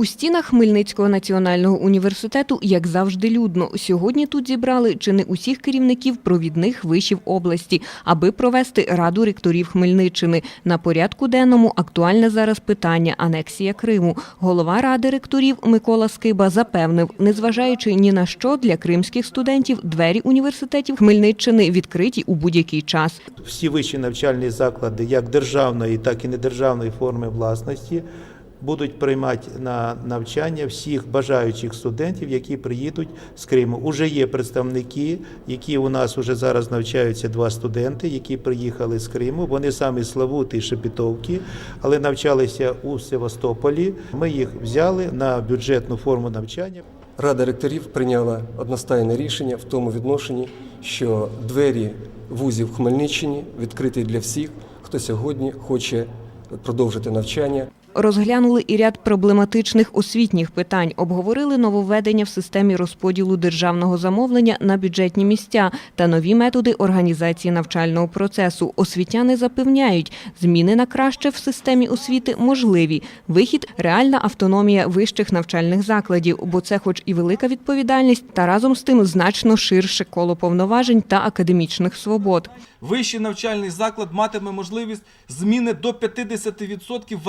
У стінах Хмельницького національного університету, як завжди, людно. Сьогодні тут зібрали чи не усіх керівників провідних вишів області, аби провести раду ректорів Хмельниччини. На порядку денному актуальне зараз питання анексія Криму. Голова ради ректорів Микола Скиба запевнив, незважаючи ні на що для кримських студентів, двері університетів Хмельниччини відкриті у будь-який час. всі вищі навчальні заклади, як державної, так і недержавної форми власності, будуть приймати на навчання всіх бажаючих студентів, які приїдуть з Криму. Уже є представники, які у нас уже зараз навчаються два студенти, які приїхали з Криму. Вони самі Славути і Шепетовки, але навчалися у Севастополі. Ми їх взяли на бюджетну форму навчання. Рада ректорів прийняла одностайне рішення в тому відношенні, що двері вузів Хмельниччині відкриті для всіх, хто сьогодні хоче продовжити навчання. Розглянули і ряд проблематичних освітніх питань, обговорили нововведення в системі розподілу державного замовлення на бюджетні місця та нові методи організації навчального процесу. Освітяни запевняють, зміни на краще в системі освіти можливі. Вихід реальна автономія вищих навчальних закладів, бо це, хоч і велика відповідальність, та разом з тим значно ширше коло повноважень та академічних свобод. Вищий навчальний заклад матиме можливість зміни до 50%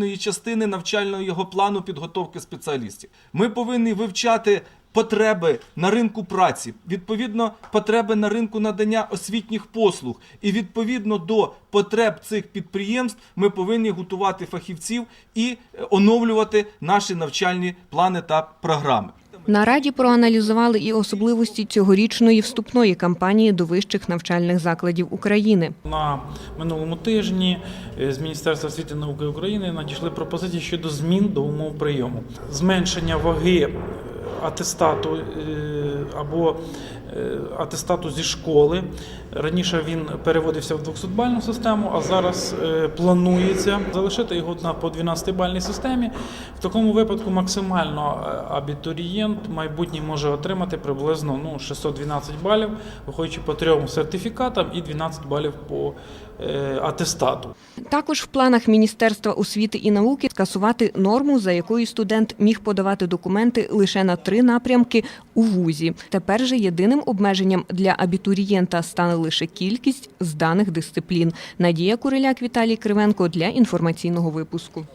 варіативної частини навчального його плану підготовки спеціалістів. Ми повинні вивчати потреби на ринку праці, відповідно, потреби на ринку надання освітніх послуг. І відповідно до потреб цих підприємств ми повинні готувати фахівців і е, оновлювати наші навчальні плани та програми. На раді проаналізували і особливості цьогорічної вступної кампанії до вищих навчальних закладів України. На минулому тижні е, з Міністерства освіти і науки України надійшли пропозиції щодо змін до умов прийому, зменшення ваги атестату е, або е, атестату зі школи. Раніше він переводився в 200-бальну систему, а зараз е, планується залишити його на по 12-бальній системі. В такому випадку максимально абітурієнт майбутній може отримати приблизно ну, 612 балів, виходячи по трьом сертифікатам і 12 балів по атестату. Також в планах Міністерства освіти і науки скасувати норму, за якою студент міг подавати документи лише на три напрямки у вузі. Тепер же єдиним обмеженням для абітурієнта стане лише кількість зданих дисциплін. Надія Куриляк, Віталій Кривенко для інформаційного випуску.